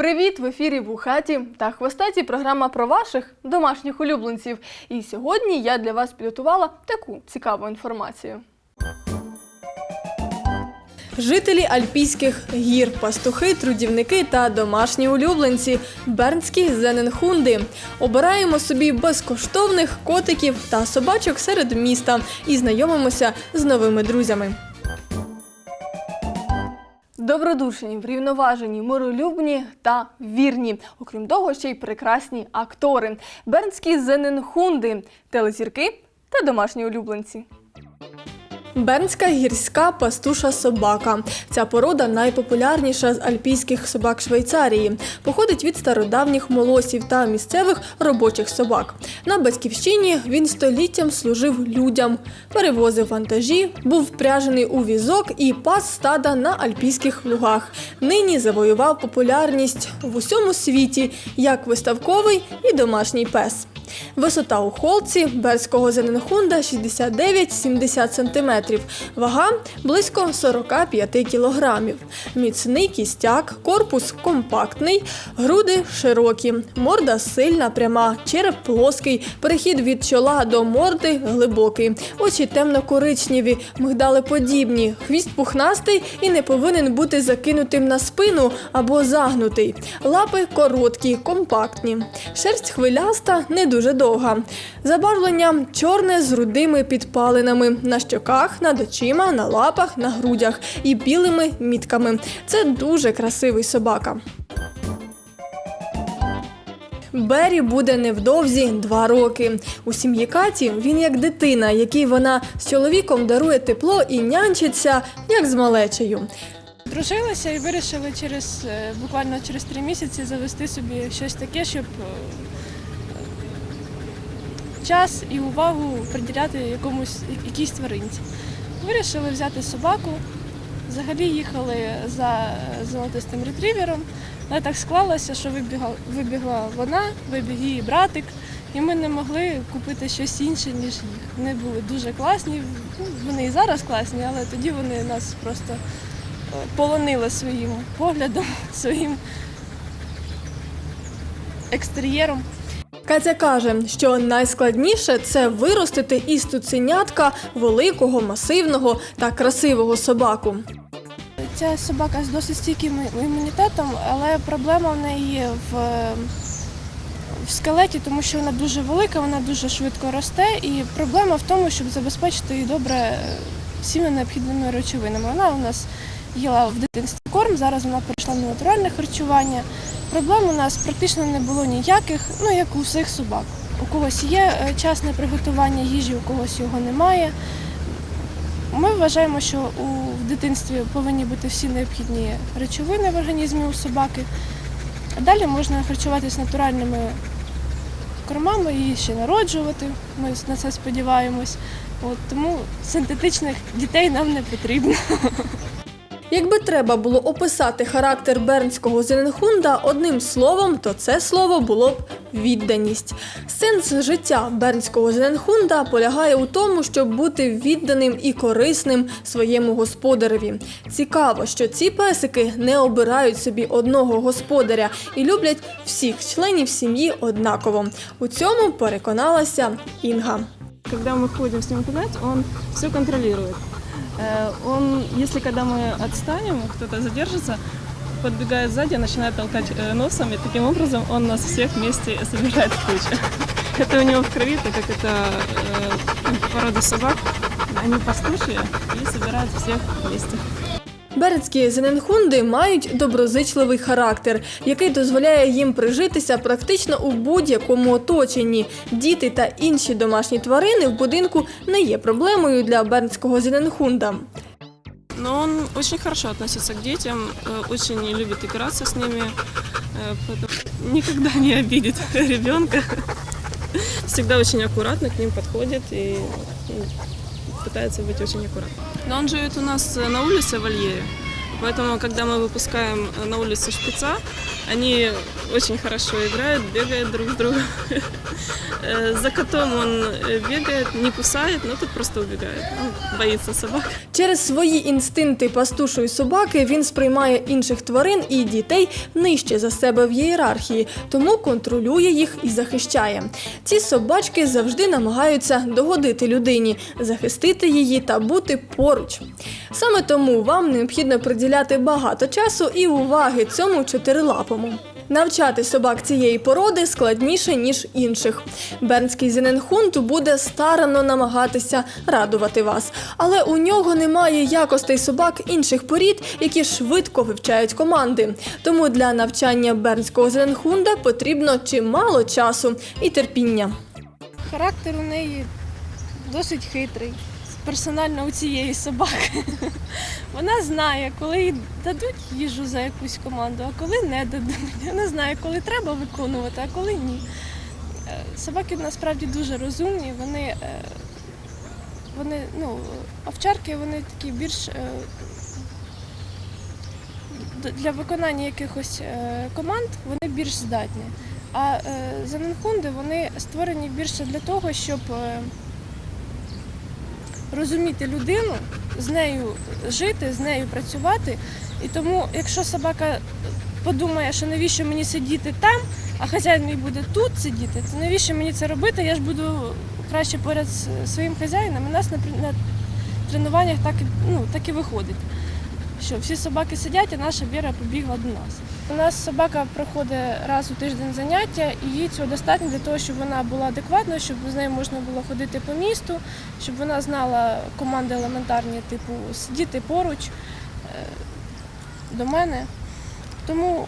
Привіт! В ефірі Вухаті та хвостаті програма про ваших домашніх улюбленців. І сьогодні я для вас підготувала таку цікаву інформацію. Жителі альпійських гір, пастухи, трудівники та домашні улюбленці бернські зененхунди. Обираємо собі безкоштовних котиків та собачок серед міста і знайомимося з новими друзями. Добродушні, врівноважені, миролюбні та вірні. Окрім того, ще й прекрасні актори. Бернські зененхунди, телезірки та домашні улюбленці. Бернська гірська пастуша собака. Ця порода найпопулярніша з альпійських собак Швейцарії. Походить від стародавніх молосів та місцевих робочих собак. На батьківщині він століттям служив людям, перевозив вантажі, був впряжений у візок і пас стада на альпійських лугах. Нині завоював популярність в усьому світі як виставковий і домашній пес. Висота у холці берського зененхунда 69-70 см, вага близько 45 кг. Міцний кістяк, корпус компактний, груди широкі, морда сильна, пряма, череп плоский, перехід від чола до морди глибокий, очі темно-коричневі, мигдалеподібні, хвіст пухнастий і не повинен бути закинутим на спину або загнутий. Лапи короткі, компактні. Шерсть хвиляста, не дуже довга. Забарвлення чорне з рудими підпалинами на щоках, над очима, на лапах, на грудях і білими мітками. Це дуже красивий собака. Бері буде невдовзі два роки. У сім'ї Каті він як дитина, якій вона з чоловіком дарує тепло і нянчиться, як з малечею. Дружилися і вирішили через е, буквально через три місяці завести собі щось таке, щоб е, час і увагу приділяти якомусь якійсь тваринці. Вирішили взяти собаку. Взагалі їхали за золотистим ретрівером, але так склалося, що вибігла, вибігла вона, вибіг її братик, і ми не могли купити щось інше, ніж їх. Вони були дуже класні, ну, вони і зараз класні, але тоді вони нас просто полонила своїм поглядом, своїм екстер'єром. Катя каже, що найскладніше це виростити із туценятка великого, масивного та красивого собаку. Ця собака з досить стійким імунітетом, але проблема в неї в, в скелеті, тому що вона дуже велика, вона дуже швидко росте. І проблема в тому, щоб забезпечити її добре всіми необхідними речовинами. Вона у нас їла в дитинстві корм, зараз вона перейшла на натуральне харчування. Проблем у нас практично не було ніяких, ну як у всіх собак. У когось є е, час на приготування їжі, у когось його немає. Ми вважаємо, що у дитинстві повинні бути всі необхідні речовини в організмі у собаки. А далі можна харчуватися натуральними кормами і ще народжувати. Ми на це сподіваємось. От, тому синтетичних дітей нам не потрібно. Якби треба було описати характер бернського зененхунда одним словом, то це слово було б відданість. Сенс життя бернського зененхунда полягає у тому, щоб бути відданим і корисним своєму господареві. Цікаво, що ці песики не обирають собі одного господаря і люблять всіх членів сім'ї однаково. У цьому переконалася Інга. Когда мы ходим с ним гулять, он все контролирует. Э, Он, если когда мы отстанем, кто-то задержится, подбегает сзади, начинает толкать э, носом, и таким образом он нас всех вместе собирает в кучу. Это у него в крови, так как это э, порода собак, они пастушие и собирают всех вместе. Берецькі зененхунди мають доброзичливий характер, який дозволяє їм прижитися практично у будь-якому оточенні. Діти та інші домашні тварини в будинку не є проблемою для бернського зененхунда. Но он очень хорошо относится к детям, э, очень любит играться с ними, э, поэтому никогда не обидит ребенка. Всегда очень аккуратно к ним подходит и ну, пытается быть очень аккуратным. Но он живет у нас э, на улице в вольере, Поэтому, когда мы выпускаем э, на улицу шпица, они очень хорошо играют, бегают друг с другом. Э, За котом он э, бегает, не кусает, но тут просто убегает. Он боится собак. Через свої інстинкти пастушої собаки він сприймає інших тварин і дітей нижче за себе в ієрархії, тому контролює їх і захищає. Ці собачки завжди намагаються догодити людині, захистити її та бути поруч. Саме тому вам необхідно приділяти багато часу і уваги цьому чотирилапому. Навчати собак цієї породи складніше, ніж інших. Бернський зененхунд буде старанно намагатися радувати вас, але у нього немає якостей собак інших порід, які швидко вивчають команди. Тому для навчання бернського зененхунда потрібно чимало часу і терпіння. Характер у неї досить хитрий. Персонально у цієї собаки. Вона знає, коли їй дадуть їжу за якусь команду, а коли не дадуть. Вона знає, коли треба виконувати, а коли ні. Е, Собаки насправді дуже розумні, вони, е, вони ну, овчарки вони такі більш е, для виконання якихось команд вони більш здатні. А зененхунди вони створені більше для того, щоб розуміти людину, з нею жити, з нею працювати. І тому, якщо собака подумає, що навіщо мені сидіти там, а хазяїн мій буде тут сидіти, то навіщо мені це робити? Я ж буду краще поряд з своїм хазяїном. У нас на, тренуваннях так ну, так і виходить. Що всі собаки сидять, а наша Віра побігла до нас. У нас собака проходить раз у тиждень заняття, і їй цього достатньо для того, щоб вона була адекватною, щоб з нею можна було ходити по місту, щоб вона знала команди елементарні, типу сидіти поруч е, до мене. Тому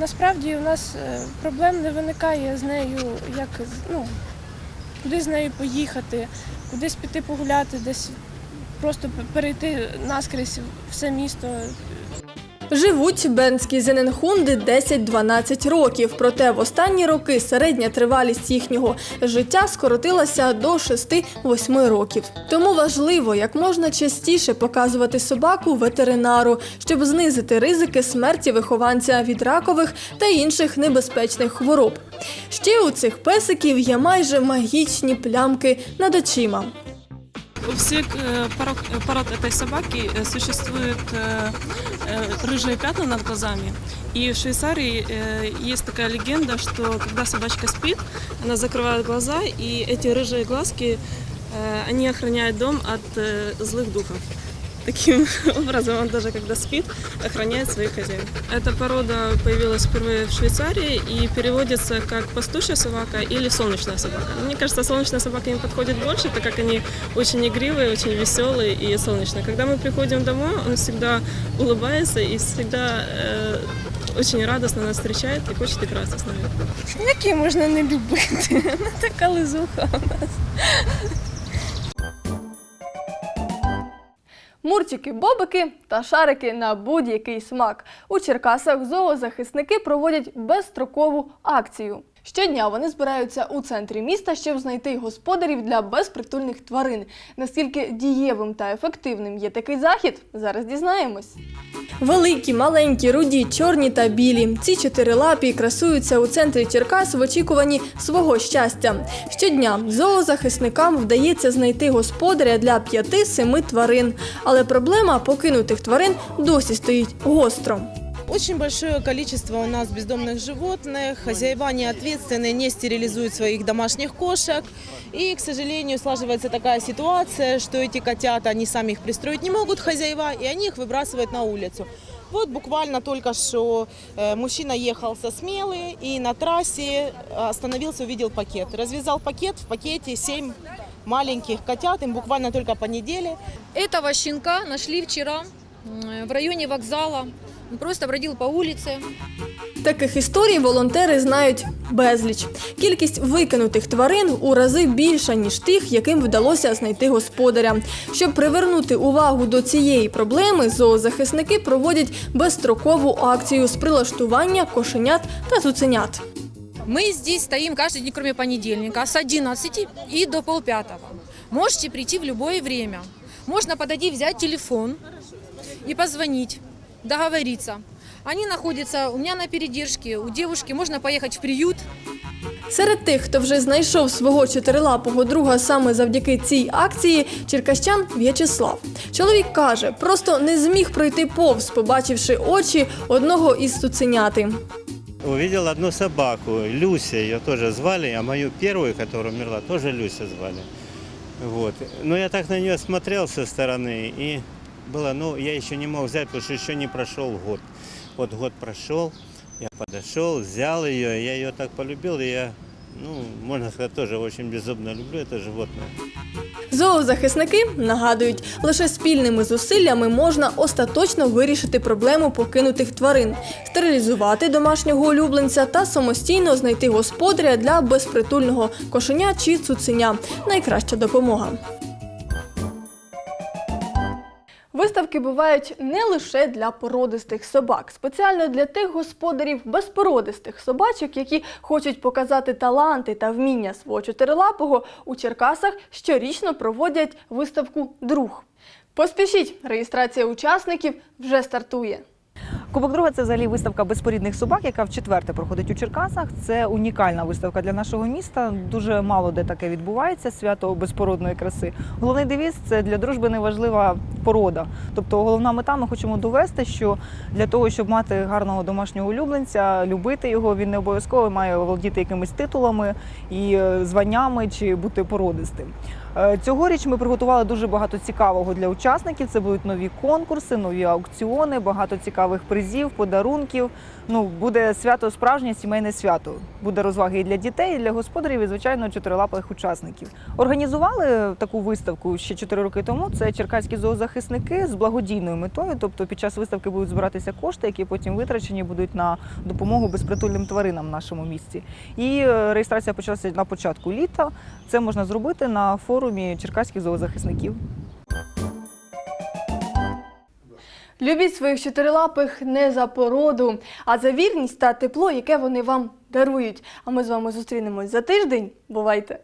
насправді у нас е, проблем не виникає з нею, як ну, куди з нею поїхати, кудись піти погуляти, десь просто перейти наскрізь все місто. Живуть бенські зененхунди 10-12 років, проте в останні роки середня тривалість їхнього життя скоротилася до 6-8 років. Тому важливо як можна частіше показувати собаку ветеринару, щоб знизити ризики смерті вихованця від ракових та інших небезпечних хвороб. Ще у цих песиків є майже магічні плямки над очима. У всех э, пород, пород этой собаки э, существуют э, э, рыжие пятна над глазами. И в Швейцарии э, есть такая легенда, что когда собачка спит, она закрывает глаза, и эти рыжие глазки, э, они охраняют дом от э, злых духов. Таким образом, он даже когда спит, охраняет своих хозяев. Эта порода появилась впервые в Швейцарии и переводится как пастушья собака или солнечная собака. Мне кажется, солнечная собака им подходит больше, так как они очень игривые, очень веселые и солнечные. Когда мы приходим домой, он всегда улыбается и всегда э, очень радостно нас встречает и хочет играться с нами. Які можна не любити? Вона така лизуха у нас. Мурчики, бобики та шарики на будь-який смак. У Черкасах зоозахисники проводять безстрокову акцію. Щодня вони збираються у центрі міста, щоб знайти господарів для безпритульних тварин. Наскільки дієвим та ефективним є такий захід, зараз дізнаємось. Великі, маленькі, руді, чорні та білі. Ці чотирилапі красуються у центрі Черкас в очікуванні свого щастя. Щодня зоозахисникам вдається знайти господаря для 5-7 тварин. Але проблема покинутих тварин досі стоїть гостро. Очень большое количество у нас бездомных животных. Хозяева не ответственные, не стерилизуют своих домашних кошек. И, к сожалению, слаживается такая ситуация, что эти котята, они сами их пристроить не могут, хозяева, и они их выбрасывают на улицу. Вот буквально только что э, мужчина ехал со Смелы и на трассе э, остановился, увидел пакет. Развязал пакет, в пакете 7 маленьких котят, им буквально только по неделе. Этого щенка нашли вчера в районе вокзала. Он просто бродил по улице. Таких історій волонтери знають безліч. Кількість викинутих тварин у рази більша, ніж тих, яким вдалося знайти господаря. Щоб привернути увагу до цієї проблеми, зоозахисники проводять безстрокову акцію з прилаштування кошенят та цуценят. Мы здесь стоим каждый день, кроме понедельника, с 11 и до полпятого. Можете прийти в любое время. Можно подойти, взять телефон и позвонить. Договориться. Они находятся у меня на передержке, у девушки можно поехать в приют, Серед тих, хто вже знайшов свого чотирилапого друга саме завдяки цій акції, черкащан В'ячеслав. Чоловік каже, просто не зміг пройти повз, побачивши очі одного із цуценяти. Увидел одну собаку, Люся ее тоже звали, а мою первую, которая умерла, тоже Люся звали. Вот. Но я так на нее смотрел со стороны, и было, ну, я еще не мог взять, потому что еще не прошел год. Вот год прошел, я подошел, взял ее, я ее так полюбил, и я, ну, можно сказать, тоже очень безумно люблю это животное. Зоозахисники нагадують, лише спільними зусиллями можна остаточно вирішити проблему покинутих тварин, стерилізувати домашнього улюбленця та самостійно знайти господаря для безпритульного кошеня чи цуценя. Найкраща допомога. Виставки бувають не лише для породистих собак, спеціально для тих господарів безпородистих собачок, які хочуть показати таланти та вміння свого чотирилапого, у Черкасах щорічно проводять виставку Друг. Поспішіть, реєстрація учасників вже стартує. Кубок друга це взагалі виставка безпорідних собак, яка вчетверте проходить у Черкасах. Це унікальна виставка для нашого міста. Дуже мало де таке відбувається. Свято безпородної краси. Головний девіз це для дружби неважлива порода. Тобто, головна мета ми хочемо довести, що для того, щоб мати гарного домашнього улюбленця, любити його, він не обов'язково має володіти якимись титулами і е, званнями чи бути породистим. Е, Цьогоріч ми приготували дуже багато цікавого для учасників. Це будуть нові конкурси, нові аукціони, багато цікавих призів, подарунків. Ну буде свято справжнє сімейне свято. Буде розваги і для дітей, і для господарів, і звичайно чотирилапих учасників. Організували таку виставку ще 4 роки тому. Це черкаські зоозахисники з благодійною метою. Тобто під час виставки будуть збиратися кошти, які потім витрачені будуть на допомогу безпритульним тваринам в нашому місті. І е, реєстрація почалася на початку літа. Це можна зробити на форумі черкаських зоозахисників. Любіть своїх чотирилапих не за породу, а за вірність та тепло, яке вони вам дарують. А ми з вами зустрінемось за тиждень. Бувайте!